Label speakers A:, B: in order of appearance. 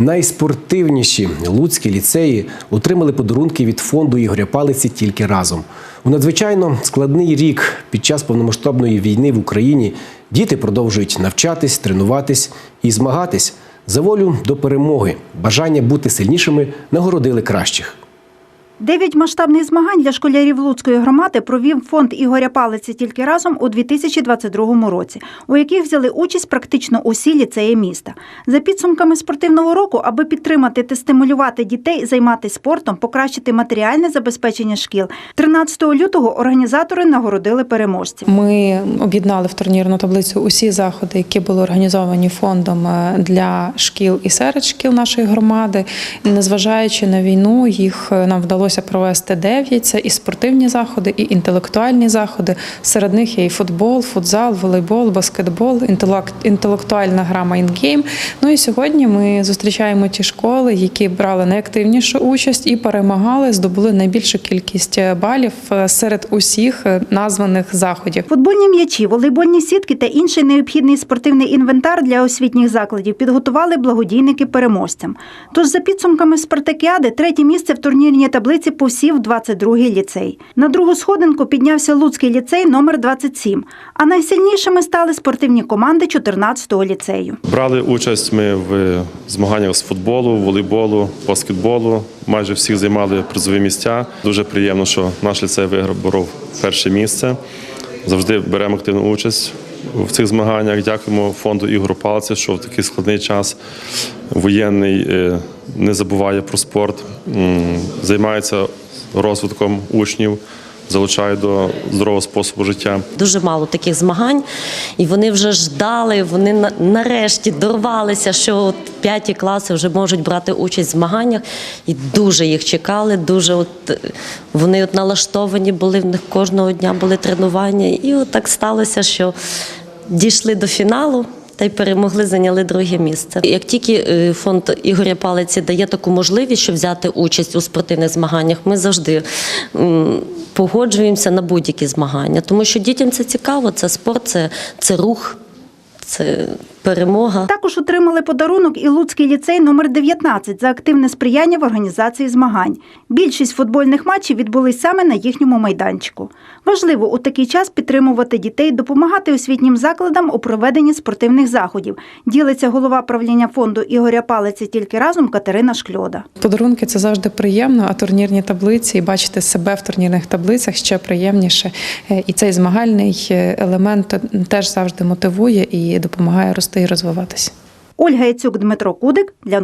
A: Найспортивніші луцькі ліцеї отримали подарунки від фонду Ігоря Палиці тільки разом. У надзвичайно складний рік під час повномасштабної війни в Україні діти продовжують навчатись, тренуватись і змагатись за волю до перемоги. Бажання бути сильнішими нагородили кращих.
B: Дев'ять масштабних змагань для школярів Луцької громади провів фонд Ігоря Палиці тільки разом у 2022 році, у яких взяли участь практично усі ліцеї міста. За підсумками спортивного року, аби підтримати та стимулювати дітей займатися спортом, покращити матеріальне забезпечення шкіл. 13 лютого організатори нагородили переможців.
C: Ми об'єднали в турнірну таблицю усі заходи, які були організовані фондом е, для шкіл і серед шкіл нашої громади. Незважаючи на війну, їх е, нам вдалося провести дев'ять. Це і спортивні заходи, і інтелектуальні заходи. Серед них є і футбол, футзал, волейбол, баскетбол, інтелектуальна гра майнгейм. Ну і сьогодні ми зустрічаємо ті школи, які брали найактивнішу участь і перемагали, здобули найбільшу кількість е, балів е, серед усіх е, названих заходів.
B: Футбольні м'ячі, волейбольні сітки та інший необхідний спортивний інвентар для освітніх закладів підготували благодійники переможцям. Тож, за підсумками спартакіади, третє місце в турнірній таблиці посів 22-й ліцей. На другу сходинку піднявся Луцький ліцей номер 27, а найсильнішими стали спортивні команди 14-го ліцею.
D: Брали участь ми в змаганнях з футболу, волейболу, баскетболу. Майже всіх займали призові місця. Дуже приємно, що наш ліцей виборов перше місце. Завжди беремо активну участь в цих змаганнях. Дякуємо фонду Ігору Палці, що в такий складний час воєнний е, не забуває про спорт, займається розвитком учнів, залучає до здорового способу життя.
E: Дуже мало таких змагань, і вони вже ждали. Вони на- нарешті дорвалися, що п'яті класи вже можуть брати участь в змаганнях, і дуже їх чекали. Дуже от е, вони от налаштовані були в них кожного дня були тренування. І от так сталося, що дійшли до фіналу. Та й перемогли, зайняли друге місце. Як тільки е, фонд Ігоря Палиці дає таку можливість, щоб взяти участь у спортивних змаганнях, ми завжди погоджуємося на будь-які змагання, тому що дітям це цікаво, це спорт, це, це рух, це перемога.
B: Також отримали подарунок і Луцький ліцей номер 19 за активне сприяння в організації змагань. Більшість футбольних матчів відбулись саме на їхньому майданчику. Важливо у такий час підтримувати дітей, допомагати освітнім закладам у проведенні спортивних заходів. Ділиться голова правління фонду Ігоря Палиці тільки разом Катерина Шкльода.
C: Подарунки це завжди приємно, а турнірні таблиці і бачити себе в турнірних таблицях ще приємніше. Е, І цей змагальний е, елемент теж завжди мотивує і допомагає рости і розвиватися.
B: Ольга Яцюк, Дмитро Кудик для